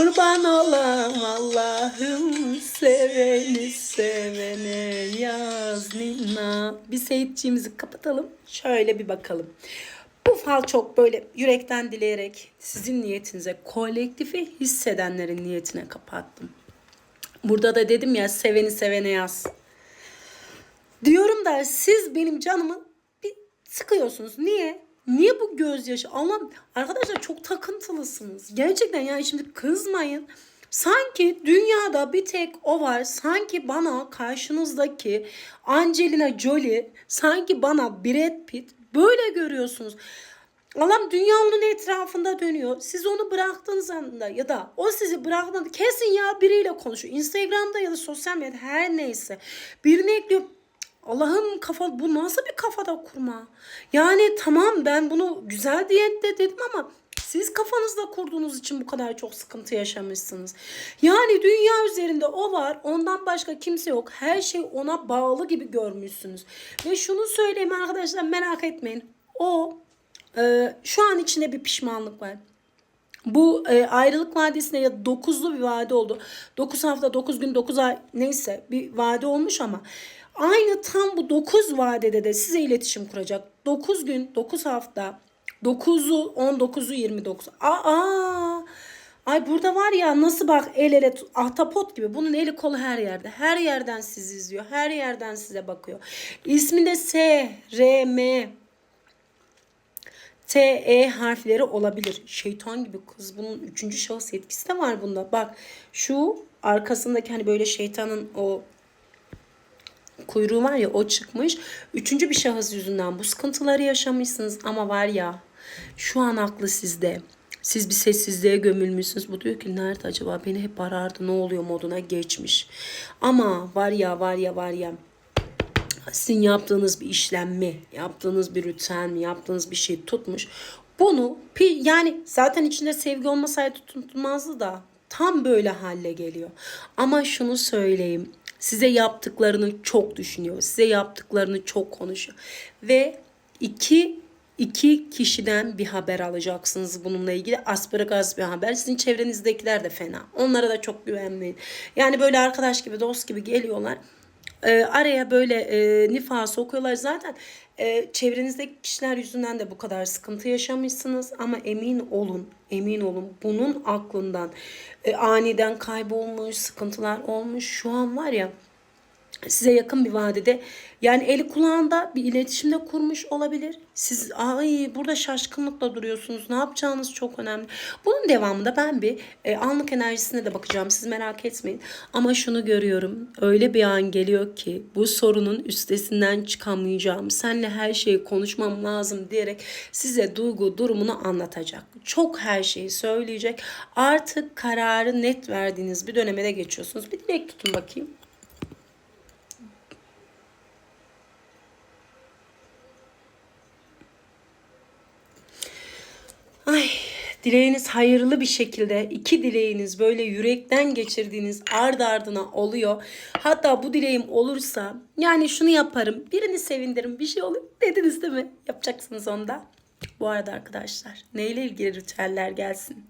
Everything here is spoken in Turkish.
Kurban olam Allah'ım seveni sevene yaz ninna. Bir seyitçiğimizi kapatalım. Şöyle bir bakalım. Bu fal çok böyle yürekten dileyerek sizin niyetinize, kolektifi hissedenlerin niyetine kapattım. Burada da dedim ya seveni sevene yaz. Diyorum da siz benim canımı bir sıkıyorsunuz. Niye? Niye bu gözyaşı? Allah'ım arkadaşlar çok takıntılısınız. Gerçekten yani şimdi kızmayın. Sanki dünyada bir tek o var. Sanki bana karşınızdaki Angelina Jolie, sanki bana Brad Pitt böyle görüyorsunuz. Allah'ım dünya onun etrafında dönüyor. Siz onu bıraktığınız anda ya da o sizi bıraktığında kesin ya biriyle konuşuyor. Instagram'da ya da sosyal medyada her neyse. Birini ekliyor. Allah'ım kafa bu nasıl bir kafada kurma? Yani tamam ben bunu güzel diye de dedim ama siz kafanızda kurduğunuz için bu kadar çok sıkıntı yaşamışsınız. Yani dünya üzerinde o var. Ondan başka kimse yok. Her şey ona bağlı gibi görmüşsünüz. Ve şunu söyleyeyim arkadaşlar merak etmeyin. O e, şu an içinde bir pişmanlık var. Bu e, ayrılık vadesinde ya dokuzlu bir vade oldu. 9 hafta, 9 gün, 9 ay neyse bir vade olmuş ama aynı tam bu 9 vadede de size iletişim kuracak. 9 gün, 9 hafta, 9'u, 19'u, 29. Aa! Ay burada var ya nasıl bak el ele ahtapot gibi bunun eli kolu her yerde. Her yerden sizi izliyor. Her yerden size bakıyor. İsminde S, R, M, T, E harfleri olabilir. Şeytan gibi kız. Bunun üçüncü şahıs etkisi de var bunda. Bak şu arkasındaki hani böyle şeytanın o kuyruğu var ya o çıkmış. Üçüncü bir şahıs yüzünden bu sıkıntıları yaşamışsınız. Ama var ya şu an aklı sizde. Siz bir sessizliğe gömülmüşsünüz. Bu diyor ki nerede acaba beni hep arardı ne oluyor moduna geçmiş. Ama var ya var ya var ya sizin yaptığınız bir işlem mi, yaptığınız bir ritüel mi, yaptığınız bir şey tutmuş. Bunu yani zaten içinde sevgi olmasaydı tutulmazdı da tam böyle halle geliyor. Ama şunu söyleyeyim. Size yaptıklarını çok düşünüyor. Size yaptıklarını çok konuşuyor. Ve iki iki kişiden bir haber alacaksınız bununla ilgili. Asparagas bir haber. Sizin çevrenizdekiler de fena. Onlara da çok güvenmeyin. Yani böyle arkadaş gibi, dost gibi geliyorlar. Ee, araya böyle e, nifa sokuyorlar. Zaten e, çevrenizdeki kişiler yüzünden de bu kadar sıkıntı yaşamışsınız. Ama emin olun, emin olun bunun aklından e, aniden kaybolmuş, sıkıntılar olmuş. Şu an var ya size yakın bir vadede yani eli kulağında bir iletişimde kurmuş olabilir. Siz ay burada şaşkınlıkla duruyorsunuz. Ne yapacağınız çok önemli. Bunun devamında ben bir e, anlık enerjisine de bakacağım. Siz merak etmeyin. Ama şunu görüyorum. Öyle bir an geliyor ki bu sorunun üstesinden çıkamayacağım. Seninle her şeyi konuşmam lazım diyerek size duygu durumunu anlatacak. Çok her şeyi söyleyecek. Artık kararı net verdiğiniz bir döneme de geçiyorsunuz. Bir dilek tutun bakayım. Ay dileğiniz hayırlı bir şekilde iki dileğiniz böyle yürekten geçirdiğiniz ard ardına oluyor. Hatta bu dileğim olursa yani şunu yaparım birini sevindiririm bir şey olur dediniz değil mi? Yapacaksınız onda. Bu arada arkadaşlar neyle ilgili ritüeller gelsin?